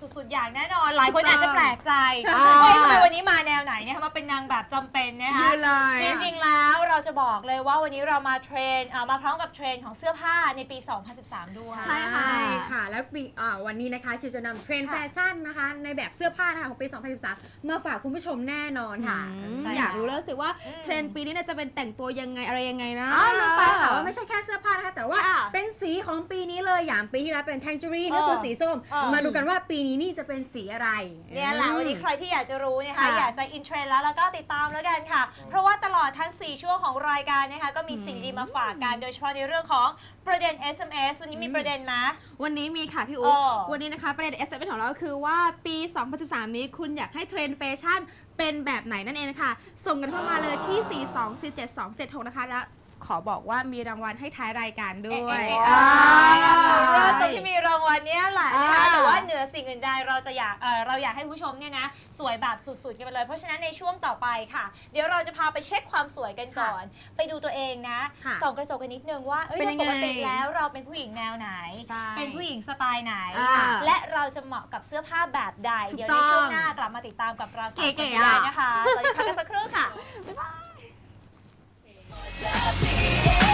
สุดอย่างแน่นอน หลายคนอาจจะแปลกใจใช่ เฮ้ยทำไมวันนี้มาแนวไหนเนี่ยมาเป็นนางแบบจำเป็นนะคะยืนเลย จริงๆ แล้วเราจะบอกเลยว่าวันนี้เรามาเทรนเอ่อมาพร้อมกับเทรนของเสื้อผ้าในปี 2013 ด้วย ใช่ค่ะใช่ค่ะ แล้วปีอ่าวันนี้นะคะชิวจะนำเทรนด์ค่ะแฟชั่นนะคะ ในแบบเสื้อผ้านะคะของปี 2013 มาฝากคุณผู้ชมแน่นอนค่ะอืมใช่อยากรู้แล้วสิว่าอืม เทรนด์ปีนี้เนี่ยจะเป็นแต่งตัวยังไงอะไรยังไงนะอ๋อลืมไปค่ะว่าไม่ใช่แค่เสื้อผ้านะคะ แต่ว่าค่ะเป็นสีของปีนี้เลยอย่างปีที่แล้วเป็น tangerine เออก็คือสีส้ม เออ มาดูกันว่าปีนี้นี่จะเป็นสีอะไรเนี่ยแหละวันนี้ใครที่อยากจะรู้นะคะค่ะอยากจะอินเทรนด์แล้วแล้วก็ติดตามแล้วกันค่ะ เพราะว่าตลอดทั้ง 4 ช่วงของรายการนะคะก็มีสิ่งดีมาฝากกันโดยเฉพาะในเรื่องของประเด็น SMS วันนี้มีประเด็นไหมวันนี้มีค่ะพี่เออุ๊อวันนี้นะคะประเด็น s อ s ของเราก็คือว่าปี 2013 นี้คุณอยากให้เทรนด์แฟชั่นเป็นแบบไหนนั่นเองค่ะ ส่งกันเข้ามาเลยที่ 4247276 นะคะและ ขอบอกว่ามีรางวัลให้ท้ายรายการด้วยเอ๊ะอ่า เริ่มต้นที่มีรางวัลเนี้ยแหละนะคะอ่า แต่ว่าเหนือสิ่งอื่นใดเราจะอยากเอ่อเราอยากให้คุณผู้ชมเนี่ยนะสวยแบบสุดๆกันไปเลย เพราะฉะนั้นในช่วงต่อไปค่ะ เดี๋ยวเราจะพาไปเช็คความสวยกันก่อน ไปดูตัวเองนะค่ะส่องกระจกกันนิดนึงว่าเอ้ยเป็นโดยัยงปไงกติแล้วเราเป็นผู้หญิงแนวไหน ใช่เป็นผู้หญิงสไตล์ไหน อ่าและเราจะเหมาะกับเสื้อผ้าแบบใด ถูกเดี๋ยวในช่วงต้องหน้ากลับมาติดตามกับเราสามคนเก๋ๆได้อะ นะคะตอนนี้พักกัน Love me, yeah.